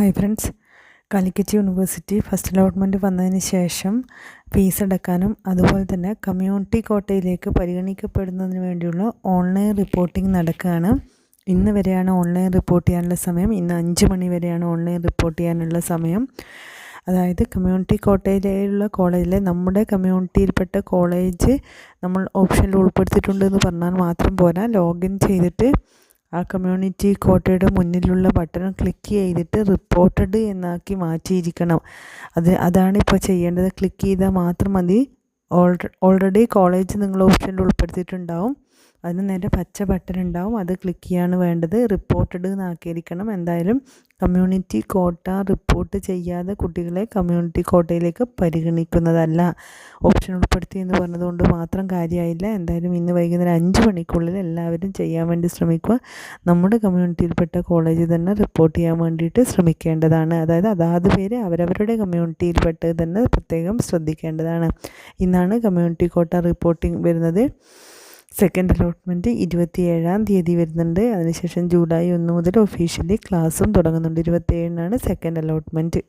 Hi friends Calicut university first allotment വന്നതിന് ശേഷം fees അടക്കാനും അതുപോലെ തന്നെ കമ്മ്യൂണിറ്റി കോട്ടയിലേക്ക് പരിഗണിക്കപ്പെടുന്നതിന് വേണ്ടിയുള്ള ഓൺലൈൻ റിപ്പോർട്ടിംഗ് നടക്കുകയാണ്. ഇന്ന് വരെയാണ് ഓൺലൈൻ റിപ്പോർട്ട് ചെയ്യാനുള്ള സമയം. ഇന്ന് അഞ്ച് മണി വരെയാണ് ഓൺലൈൻ റിപ്പോർട്ട് ചെയ്യാനുള്ള സമയം. അതായത് കമ്മ്യൂണിറ്റി കോട്ടയിലുള്ള കോളേജിലെ നമ്മുടെ കമ്മ്യൂണിറ്റിയിൽപ്പെട്ട കോളേജ് നമ്മൾ ഓപ്ഷനിൽ ഉൾപ്പെടുത്തിയിട്ടുണ്ട് എന്ന് പറഞ്ഞാൽ മാത്രം പോരാ. ലോഗിൻ ചെയ്തിട്ട് ആ കമ്മ്യൂണിറ്റി കോട്ടയുടെ മുന്നിലുള്ള ബട്ടൺ ക്ലിക്ക് ചെയ്തിട്ട് റിപ്പോർട്ടഡ് എന്നാക്കി മാറ്റിയിരിക്കണം. അത് അതാണ് ഇപ്പോൾ ചെയ്യേണ്ടത്. ക്ലിക്ക് ചെയ്താൽ മാത്രം മതി. ഓൾറെഡി കോളേജ് നിങ്ങൾ ഓപ്ഷനിൽ ഉൾപ്പെടുത്തിയിട്ടുണ്ടാവും. അതിന് നേരെ പച്ച ബട്ടൺ ഉണ്ടാവും. അത് ക്ലിക്ക് ചെയ്യാണ് വേണ്ടത്. റിപ്പോർട്ടഡ് എന്നാക്കിയിരിക്കണം എന്തായാലും കമ്മ്യൂണിറ്റി കോട്ട റിപ്പോർട്ട് ചെയ്യാതെ കുട്ടികളെ കമ്മ്യൂണിറ്റി കോട്ടയിലേക്ക് പരിഗണിക്കുന്നതല്ല. ഓപ്ഷൻ ഉൾപ്പെടുത്തി എന്ന് പറഞ്ഞതുകൊണ്ട് മാത്രം കാര്യമായില്ല. എന്തായാലും ഇന്ന് വൈകുന്നേരം അഞ്ച് മണിക്കുള്ളിൽ എല്ലാവരും ചെയ്യാൻ വേണ്ടി ശ്രമിക്കുക. നമ്മുടെ കമ്മ്യൂണിറ്റിയിൽപ്പെട്ട കോളേജിൽ തന്നെ റിപ്പോർട്ട് ചെയ്യാൻ വേണ്ടിയിട്ട് ശ്രമിക്കേണ്ടതാണ്. അതായത് അതാത് പേര് അവരവരുടെ കമ്മ്യൂണിറ്റിയിൽപ്പെട്ടത് തന്നെ പ്രത്യേകം ശ്രദ്ധിക്കേണ്ടതാണ്. ഇന്നാണ് കമ്മ്യൂണിറ്റി കോട്ട റിപ്പോർട്ടിംഗ് വരുന്നത്. സെക്കൻഡ് അലോട്ട്മെന്റ് ഇരുപത്തിയേഴാം തീയതി വരുന്നുണ്ട്. അതിനുശേഷം ജൂലൈ ഒന്ന് മുതൽ ഒഫീഷ്യലി ക്ലാസ്സും തുടങ്ങുന്നുണ്ട്. ഇരുപത്തിയേഴിനാണ് സെക്കൻഡ് അലോട്ട്മെന്റ്